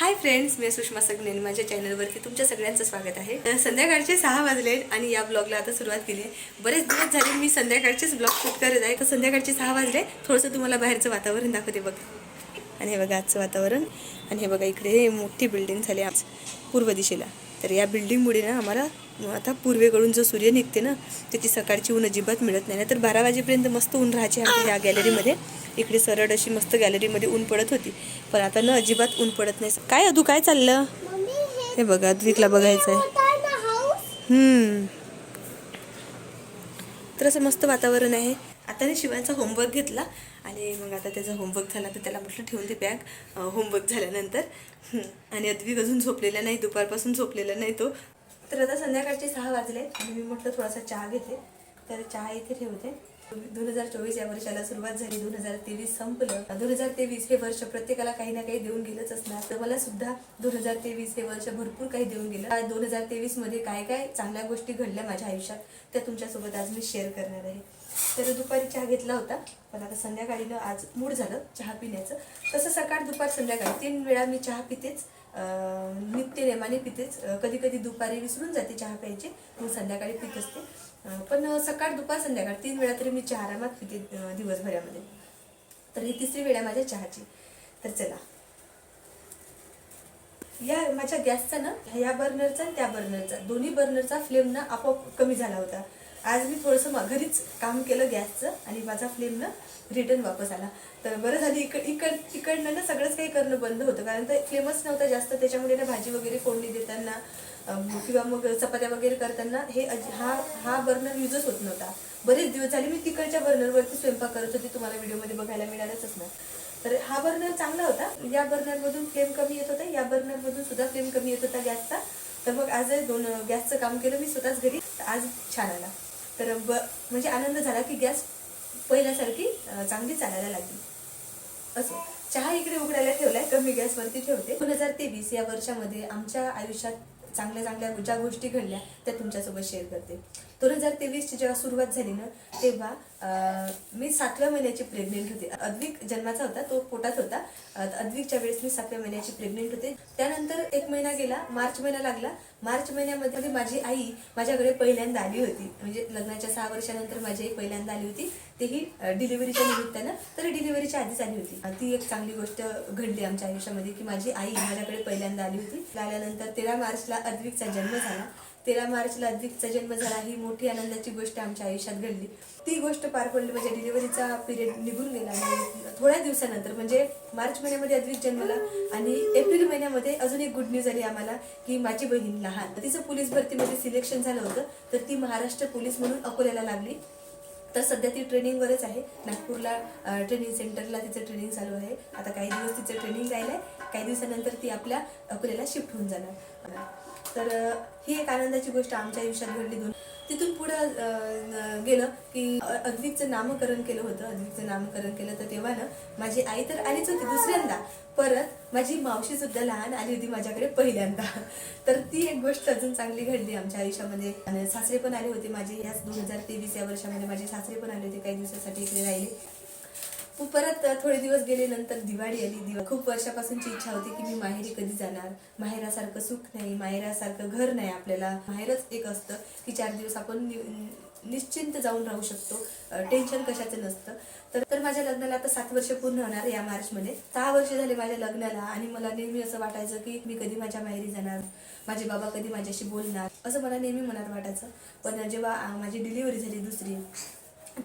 Hi friends मी सुषमा सगनेन. माझ्या चॅनलवरती तुमच्या सगळ्यांचं स्वागत आहे. तर संध्याकाळचे सहा वाजले आणि या ब्लॉगला आता सुरुवात केली आहे. बरेच दिवस झाले मी संध्याकाळचेच ब्लॉग शूट करत आहे. तर संध्याकाळचे सहा वाजले. थोडंसं तुम्हाला बाहेरचं वातावरण दाखवते बघा. आणि हे बघा आजचं वातावरण. आणि हे बघा इकडे हे मोठी बिल्डिंग झाली आज पूर्व दिशेला. तर या बिल्डिंगमुळे ना आम्हाला आता पूर्वेकडून जो सूर्य निघते ना त्याची सकाळची ऊन अजिबात मिळत नाही. तर बारा वाजेपर्यंत मस्त ऊन राहायचे आमच्या या गॅलरीमध्ये इकडे सरळ अशी मस्त गॅलरीमध्ये ऊन पडत होती. पण आता ना अजिबात ऊन पडत नाही. काय अधू काय चाललं? हे बघा अद्विकला बघायचं आहे हम्म. तर असं मस्त वातावरण आहे. आता मी शिवांचा होमवर्क घेतला. आणि मग आता त्याचा होमवर्क झाला तर त्याला म्हटलं ठेवून दे बॅग होमवर्क झाल्यानंतर. आणि अद्विक अजून झोपलेला नाही दुपारपासून झोपलेला नाही तो. तर आता संध्याकाळचे सहा वाजले आणि मी म्हटलं थोडासा चहा घेते. तर चहा इथे ठेवते. दोन हजार चोवीस या वर्षाला सुरुवात झाली. दोन हजार तेवीस संपलं. दोन हजार तेवीस हे वर्ष प्रत्येकाला काही ना काही देऊन गेलंच असणार. तर मला सुद्धा दोन हजार तेवीस हे वर्ष भरपूर काही देऊन गेलं. दोन हजार तेवीसमध्ये काय काय चांगल्या गोष्टी घडल्या माझ्या आयुष्यात त्या तुमच्यासोबत आज मी शेअर करणार आहे. तर दुपारी चहा घेतला होता. पण आता संध्याकाळीनं आज मूड झालं चहा पिण्याचं. तसं सकाळ दुपार संध्याकाळी तीन वेळा मी चहा पितेच. नित्य नेमाने पितेच. कधी कधी दुपारी विसरून जाते चहा प्यायची. मग संध्याकाळी पित असते. पण सकाळ दुपार संध्याकाळ तीन वेळा तरी मी चहा आरामात पिते दिवसभरामध्ये. तर ही तिसरी वेळ आहे माझ्या चहाची. तर चला. या माझ्या गॅसचा ना या बर्नरचा आणि त्या बर्नरचा. दोन्ही बर्नरचा फ्लेम ना आपोआप कमी झाला होता. आज मी थोडंसं घरीच काम केलं गॅसचं आणि माझा फ्लेम ना रिटर्न वापस आला. तर बरं झालं इकड इकड इकडनं ना सगळंच काही करणं बंद होतं. कारण तर फ्लेमच नव्हता जास्त. त्याच्यामुळे ना भाजी वगैरे फोडणी देताना किंवा मग चपात्या वगैरे करताना हे हा हा बर्नर युजच होत नव्हता. बरेच दिवस झाले मी तिकडच्या बर्नरवरती स्वयंपाक करत होती. तुम्हाला व्हिडिओमध्ये बघायला मिळालंच असणार तर हा बर्नर चांगला होता. या बर्नरमधून फ्लेम कमी येत होता. या बर्नरमधून सुद्धा फ्लेम कमी येत होता गॅसचा. तर मग आज दोन गॅसचं काम केलं मी स्वतःच घरी. आज छान आला. तर ब म्हणजे आनंद झाला की गॅस पहिल्यासारखी चांगली चालायला लागली. असं. चहा इकडे उघडायला ठेवलाय कमी गॅसवरती ठेवते. दोन हजार तेवीस या वर्षामध्ये आमच्या आयुष्यात चांगल्या चांगल्या ज्या गोष्टी घडल्या त्या तुमच्यासोबत शेअर करते. दोन हजार तेवीसची जेव्हा सुरुवात झाली ना तेव्हा मी सातव्या महिन्याची प्रेग्नेंट होते. अद्विक जन्माचा होता तो पोटात होता. अद्विकच्या वेळेस मी सातव्या महिन्याची प्रेग्नेंट होते. त्यानंतर एक महिना गेला मार्च महिना लागला. मार्च महिन्यामध्ये माझी आई माझ्याकडे पहिल्यांदा आली होती. म्हणजे लग्नाच्या सहा वर्षानंतर माझी आई पहिल्यांदा आली होती. तेही डिलिव्हरीच्या निमित्तानं तर डिलिव्हरीच्या आधीच आली होती. अं, ती एक चांगली गोष्ट घडली आमच्या आयुष्यामध्ये की माझी आई माझ्याकडे पहिल्यांदा आली होती. आल्यानंतर तेरा मार्चला अद्विकचा जन्म झाला. तेरा मार्चला अद्विकचा जन्म झाला. ही मोठी आनंदाची गोष्ट आमच्या आयुष्यात घडली. ती गोष्ट पार पडली म्हणजे डिलिव्हरीचा पिरियड निघून गेला. आणि थोड्या दिवसानंतर म्हणजे मार्च महिन्यामध्ये अद्विक जन्मला आणि एप्रिल महिन्यामध्ये अजून एक गुड न्यूज आली आम्हाला की माझी बहीण लहान. तिचं पोलीस भरतीमध्ये सिलेक्शन झालं होतं. तर ती महाराष्ट्र पोलीस म्हणून अकोल्याला लागली. तर सध्या ती ट्रेनिंगवरच आहे. नागपूरला ट्रेनिंग सेंटरला तिचं ट्रेनिंग चालू आहे. आता काही दिवस तिचं ट्रेनिंग राहिलं आहे काही दिवसानंतर ती आपल्या अकोल्याला शिफ्ट होऊन जाणार. तर ही एक आनंदाची गोष्ट आमच्या आयुष्यात घडली दोन. तिथून पुढं गेलं की अद्विकचं नामकरण केलं होतं. अद्विकचं नामकरण केलं तर तेव्हा ना माझी आई तर आलीच होती दुसऱ्यांदा. परत माझी मावशी सुद्धा लहान आली होती माझ्याकडे पहिल्यांदा. तर ती एक गोष्ट अजून चांगली घडली आमच्या आयुष्यामध्ये. आणि सासरे पण आले होते माझे. याच दोन हजार तेवीस या वर्षामध्ये माझे सासरे पण आले होते. काही दिवसासाठी इकडे राहिले. परत थोडे दिवस गेले नंतर दिवाळी आली. दिवा खूप वर्षापासूनची इच्छा होती की मी माहेरी कधी जाणार. माहेरासारखं सुख नाही माहेरासारखं घर नाही आपल्याला. माहेरच एक असतं की चार दिवस आपण नि- निश्चिंत जाऊन राहू शकतो. टेन्शन कशाचं नसतं. तर तर माझ्या लग्नाला आता सात वर्ष पूर्ण होणार या मार्चमध्ये. सहा वर्ष झाले माझ्या लग्नाला आणि मला नेहमी असं वाटायचं की मी कधी माझ्या माहेरी जाणार माझे बाबा कधी माझ्याशी बोलणार असं मला नेहमी मनात वाटायचं. पण जेव्हा माझी डिलिव्हरी झाली दुसरी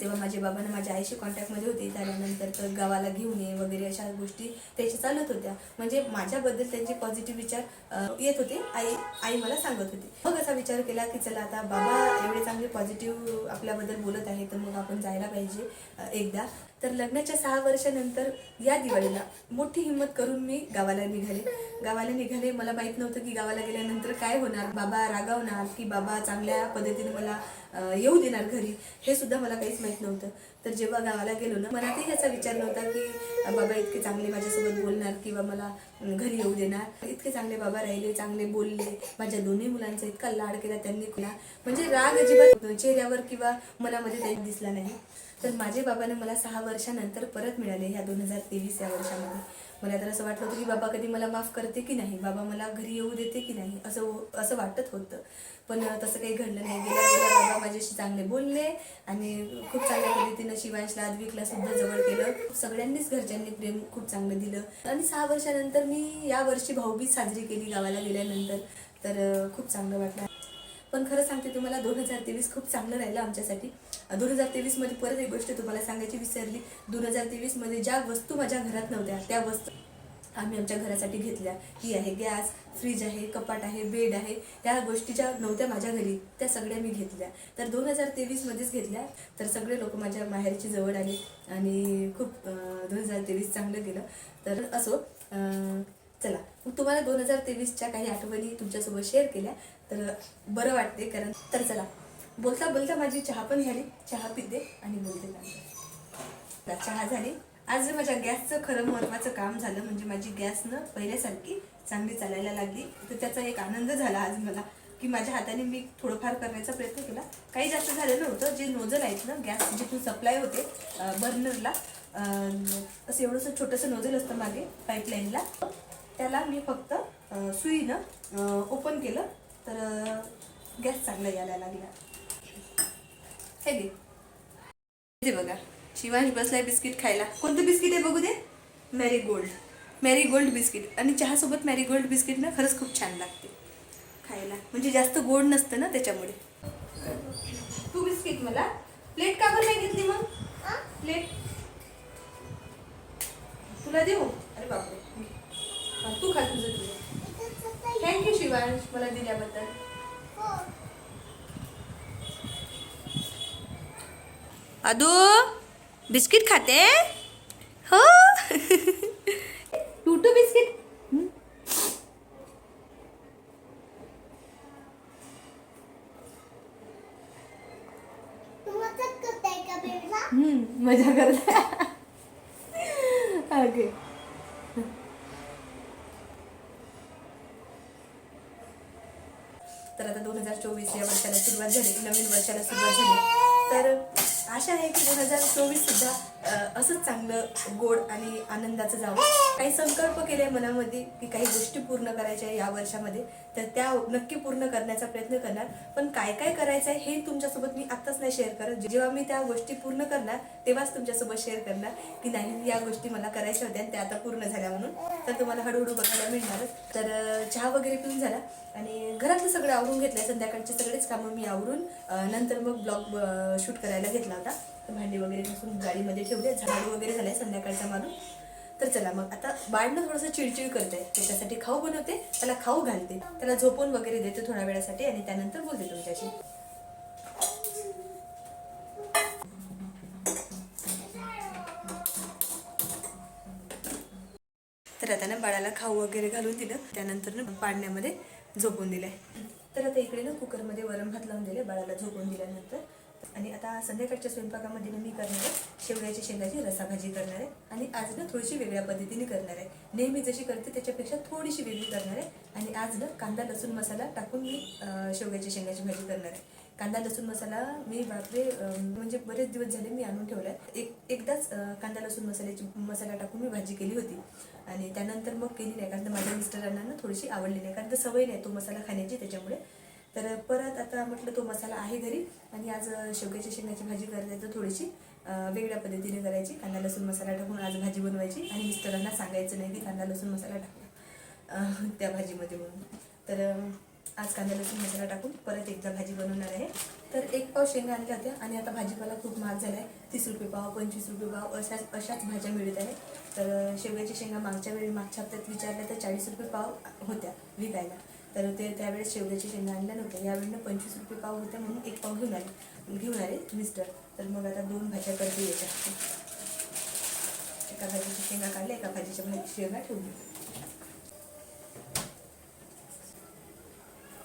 तेव्हा माझे बाबांना माझ्या आईशी कॉन्टॅक्टमध्ये होते. त्यानंतर तर गावाला घेऊन ये वगैरे अशा गोष्टी त्याच्या चालत होत्या. म्हणजे माझ्याबद्दल त्यांचे पॉझिटिव्ह विचार येत होते. आई आई मला सांगत होती. मग असा विचार केला की चला आता बाबा एवढे चांगले पॉझिटिव्ह आपल्याबद्दल बोलत आहे तर मग आपण जायला पाहिजे एकदा. तर लग्नाच्या सहा वर्षानंतर या दिवाळीला मोठी हिंमत करून मी गावाला निघाले. गावाला निघाले मला माहीत नव्हतं की गावाला गेल्यानंतर काय होणार. बाबा रागावणार की बाबा चांगल्या पद्धतीने मला येऊ देणार घरी. हे सुद्धा मला काहीच माहीत नव्हतं. तर जेव्हा गावाला गेलो ना मनातही याचा विचार नव्हता की बाबा इतके चांगले माझ्यासोबत बोलणार किंवा मला घरी येऊ देणार. इतके चांगले बाबा राहिले चांगले बोलले. माझ्या दोन्ही मुलांचा इतका लाड केला त्यांनी खुला म्हणजे राग अजिबात चेहऱ्यावर किंवा मनामध्ये त्यांनी दिसला नाही. तर माझे बाबांना मला सहा वर्षानंतर परत मिळाले ह्या दोन हजार तेवीस या वर्षामध्ये. मला तर असं वाटलं होतं की बाबा कधी मला माफ करते की नाही? बाबा मला घरी येऊ देते की नाही? असं असं वाटत होतं. पण तसं काही घडलं नाही. गेल्या गेल्या बाबा माझ्याशी चांगले बोलले आणि खूप चांगल्या पद्धतीनं शिवांशला आदविकला सुद्धा जवळ केलं. सगळ्यांनीच घरच्यांनी प्रेम खूप चांगलं दिलं. आणि सहा वर्षानंतर मी या वर्षी भाऊबीज साजरी केली गावाला गेल्यानंतर. तर खूप चांगलं वाटलं. पण खरं सांगते तुम्हाला दोन हजार तेवीस खूप चांगलं राहिलं आमच्यासाठी. दोन हजार तेवीसमध्ये परत एक गोष्ट तुम्हाला सांगायची विसरली. दोन हजार तेवीसमध्ये ज्या वस्तू माझ्या घरात नव्हत्या त्या वस्तू आम्ही आमच्या घरासाठी घेतल्या. ही आहे गॅस फ्रीज आहे कपाट आहे बेड आहे. ह्या गोष्टी ज्या नव्हत्या माझ्या घरी त्या सगळ्या मी घेतल्या. तर दोन हजार तेवीसमध्येच घेतल्या. तर सगळे लोक माझ्या माहेरची जवळ आले आणि खूप दोन हजार तेवीस चांगलं गेलं तर असो चला मग तुम्हाला दोन हजार तेवीसच्या काही आठवणी तुमच्यासोबत शेअर केल्या तर बरं वाटते कारण तर चला बोलता बोलता माझी चहा पण झाली. चहा पिते आणि बोलते चहा झाली. आज माझ्या गॅसचं खरं महत्त्वाचं काम झालं म्हणजे माझी गॅसनं पहिल्यासारखी चांगली चालायला लागली. तर त्याचा एक आनंद झाला आज मला की माझ्या हाताने मी थोडंफार करण्याचा प्रयत्न केला. काही जास्त झालं नव्हतं जे नोजल आहेत ना गॅस जिथून सप्लाय होते बर्नरला असं एवढंसं छोटंसं नोजल असतं मागे पाईपलाईनला त्याला मी फक्त सुईनं ओपन केलं. तर गॅस चांगला यायला लागला. हे घे ते बघा. शिवांश बसलाय बिस्किट खायला. कोणतं बिस्किट आहे बघू दे? Marie Gold Marie Gold biscuit. आणि चहासोबत मॅरी गोल्ड बिस्किट ना खरंच खूप छान लागते. खायला. म्हणजे जास्त गोड नसतं ना त्याच्यामुळे. तू बिस्किट मला. प्लेट का बरं नाही घेतली मग? प्लेट. तुला देऊ? अरे बापरे. हा, तू खा तुझं तुझं. थँक्यू शिवांश मला दिल्याबद्दल. अदू बिस्किट खाते? हो. तर आता दोन हजार चोवीस या वर्षाला सुरुवात झाली नवीन वर्षाला सुरुवात झाली. तर आशा आहे की दोन हजार चोवीस सुद्धा असंच चांगलं गोड आणि आनंदाचं जावं. काही संकल्प केले मनामध्ये की काही गोष्टी पूर्ण करायच्या या वर्षामध्ये तर त्या नक्की पूर्ण करण्याचा प्रयत्न करणार. पण काय काय करायचं आहे हे तुमच्यासोबत मी नाही शेअर करत. जेव्हा मी त्या गोष्टी पूर्ण करणार तेव्हाच तुमच्यासोबत शेअर करणार की नाही या गोष्टी मला करायच्या होत्या आणि त्या आता पूर्ण झाल्या म्हणून. तर तुम्हाला हळूहळू बघायला मिळणारच. तर चहा वगैरे पिऊन झाला. आणि घरातलं सगळं आवरून घेतलंय. संध्याकाळचे सगळेच कामं मी आवरून नंतर मग ब्लॉग शूट करायला घेतला होता. तर भांडी वगैरे घासून गाडीमध्ये ठेवले. झाडू वगैरे झाले संध्याकाळचा मारून तर चला मग आता बाळनं थोडंसं चिडचिड करते त्याच्यासाठी खाऊ बनवते. त्याला खाऊ घालते. त्याला झोपून वगैरे देते थोड्या वेळासाठी आणि त्यानंतर बोलते तुमच्याशी. तर आता ना बाळाला खाऊ वगैरे घालून दिलं. त्यानंतर ना पाडण्यामध्ये झोपून दिलंय. तर आता इकडे ना कुकरमध्ये वरण भात लावून दिले बाळाला झोपून दिल्यानंतर. आणि आता संध्याकाळच्या स्वयंपाकामध्ये ना मी करणार आहे शेवग्याची शेंगाची रसाभाजी करणार आहे. आणि आज ना थोडीशी वेगळ्या पद्धतीने करणार आहे. नेहमी जशी करते त्याच्यापेक्षा थोडीशी वेगळी करणार आहे. आणि आज ना कांदा लसूण मसाला टाकून मी अं, शेवग्याची शेंगाची भाजी करणार आहे. कांदा लसूण मसाला मी बापरे म्हणजे बरेच दिवस झाले मी आणून ठेवला एक एकदाच कांदा लसूण मसाल्याची मसाला टाकून मी भाजी केली होती. आणि त्यानंतर मग केली नाही कारण माझ्या मिस्टरांना ना थोडीशी आवडली नाही कारण तर सवय नाही तो मसाला खाण्याची त्याच्यामुळे. तर परत आता म्हटलं तो मसाला आहे घरी आणि आज शेवग्याच्या शेंगाची भाजी करायची तर थोडीशी वेगळ्या पद्धतीने करायची. कांदा लसूण मसाला टाकून आज भाजी बनवायची आणि मिस्टरांना सांगायचं नाही की कांदा लसूण मसाला टाकला त्या भाजीमध्ये म्हणून. तर आज कांदा लसूण मसाला टाकून परत एकदा भाजी बनवणार आहे. तर एक पाव शेंगा आणल्या होत्या आणि आता भाजीपाला खूप महाग झाला आहे. तीस रुपये पाव पंचवीस रुपये पाव अशाच अशाच भाज्या मिळत आहे तर शेवग्याची शेंगा मागच्या वेळी मागच्या हप्त्यात विचारल्या तर चाळीस रुपये पाव होत्या विकायला. तर ते त्यावेळेस शेवग्याची शेंगा आणल्या नव्हत्या. यावेळेनं पंचवीस रुपये पाव होत्या म्हणून एक पाव घेऊन आले. घेऊन आले मिस्टर. तर मग आता दोन भाज्या करते याच्या एका भाजीची शेंगा काढल्या एका भाजीच्या भाजी शेंगा ठेवली.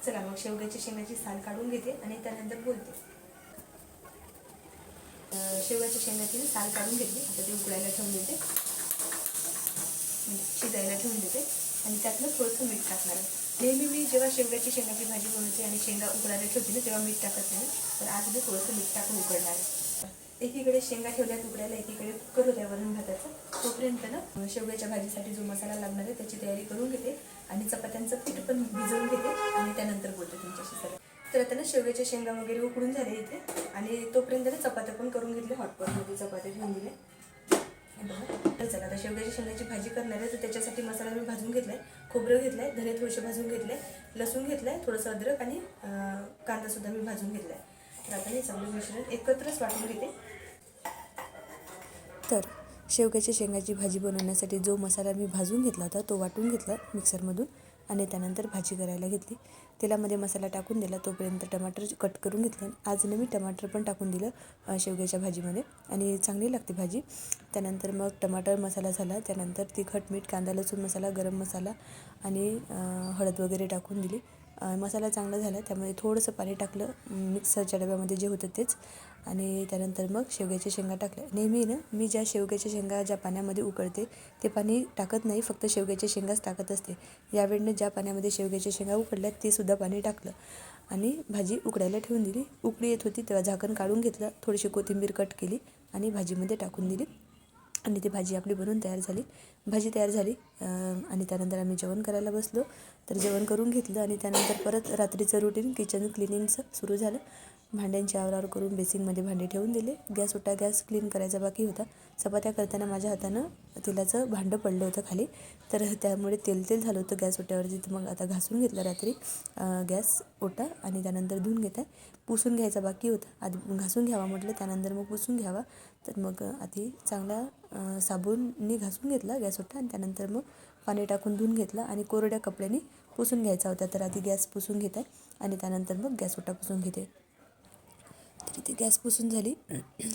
चला मग शेवग्याच्या शेंगाची साल काढून घेते आणि त्यानंतर बोलते. शेवग्याच्या शेंगाची साल काढून घेतली. आता ते उकडायला ठेवून देते. म्हणजे शिजायला ठेवून देते. आणि त्यातलं थोडंसं मीठ टाकणार आहे. नेहमी मी जेव्हा शेवग्याची शेंगाची भाजी बनवते आणि शेंगा उकडायला ठेवते ना तेव्हा मीठ टाकत नाही. तर आज मी थोडंसं मीठ टाकून उकडणार आहे. एकीकडे शेंगा ठेवल्या तुकड्याला एकीकडे कुकर होत्या वरण भाताचा. तोपर्यंत ना शेवग्याच्या भाजीसाठी जो मसाला लागणार आहे त्याची तयारी करून घेते आणि चपात्यांचं पीठ पण भिजवून घेते आणि त्यानंतर बोलते तुमच्याशी सर तर आता ना शेवग्याच्या शेंगा वगैरे उकडून झाले इथे आणि तोपर्यंत ना चपात्या पण करून घेतले हॉटपॉटमध्ये चपात्या घेऊन दिले तर चला आता शेवग्याच्या शेंगाची भाजी करणार आहे तर त्याच्यासाठी मसाला मी भाजून घेतलाय खोबरं घेतलंय धने थोडेसे भाजून घेतले लसूण घेतलंय थोडंसं अद्रक आणि कांदासुद्धा मी भाजून घेतलाय. तर आता हे चांगलं मिश्रण एकत्रच वाटून घेते. तर शेवग्याच्या शेंगाची भाजी बनवण्यासाठी जो मसाला मी भाजून घेतला होता तो वाटून घेतला मिक्सरमधून आणि त्यानंतर भाजी करायला घेतली. तेलामध्ये मसाला टाकून दिला तोपर्यंत टमाटर कट करून घेतलं. आज ना मी टमाटर पण टाकून दिलं शेवग्याच्या भाजीमध्ये आणि चांगली लागते भाजी. त्यानंतर मग टमाटर मसाला झाला त्यानंतर तिखट मीठ कांदा लसूण मसाला गरम मसाला आणि हळद वगैरे टाकून दिली. मसाला चांगला झाला त्यामध्ये थोडंसं पाणी टाकलं मिक्सरच्या डब्यामध्ये जे होतं तेच. आणि त्यानंतर मग शेवग्याच्या शेंगा टाकल्या. नेहमी ना मी ज्या शेवग्याच्या शेंगा ज्या पाण्यामध्ये उकळते ते पाणी टाकत नाही फक्त शेवग्याच्या शेंगाच टाकत असते. यावेळेने ज्या पाण्यामध्ये शेवग्याच्या शेंगा उकडल्या ते सुद्धा पाणी टाकलं. आणि भाजी उकडायला ठेवून दिली. उकळी येत होती तेव्हा झाकण काढून घेतलं थोडीशी कोथिंबीर कट केली आणि भाजीमध्ये टाकून दिली. आणि ती भाजी आपली बनवून तयार झाली. भाजी तयार झाली आणि त्यानंतर आम्ही जेवण करायला बसलो. तर जेवण करून घेतलं आणि त्यानंतर परत रात्रीचं रुटीन किचन क्लिनिंगचं सुरू झालं. भांड्यांची आवरावर करून बेसिनमध्ये भांडे ठेवून दिले. गॅस उठा गॅस क्लीन करायचा बाकी होता. चपात्या करताना माझ्या हातानं तेलाचं भांडं पडलं होतं खाली. तर त्यामुळे तेल तेल झालं होतं गॅस ओट्यावरती तर मग आता घासून घेतलं रात्री. गॅस ओटा आणि त्यानंतर धुवून घेत आहे पुसून घ्यायचा बाकी होता. आधी घासून घ्यावा म्हटलं त्यानंतर मग पुसून घ्यावा. तर मग आधी चांगला साबूनने घासून घेतला गॅस ओटा आणि त्यानंतर मग पाणी टाकून धुवून घेतला आणि कोरड्या कपड्याने पुसून घ्यायचा होता. तर आधी गॅस पुसून घेत आहे आणि त्यानंतर मग गॅस ओटा पुसून घेते ती गॅस पुसून झाली.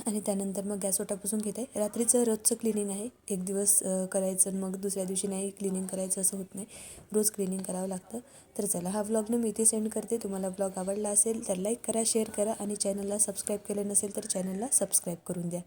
आणि त्यानंतर मग गॅस ओटा पुसून घेत आहे. रात्रीचं रोजचं क्लिनिंग आहे. एक दिवस करायचं मग दुसऱ्या दिवशी नाही क्लिनिंग करायचं असं होत नाही. रोज क्लिनिंग करावं लागतं. तर चला हा व्लॉग मी इथे सेंड करते. तुम्हाला ब्लॉग आवडला असेल तर लाईक करा शेअर करा आणि चॅनलला सबस्क्राईब केलं नसेल तर चॅनलला सबस्क्राईब करून द्या.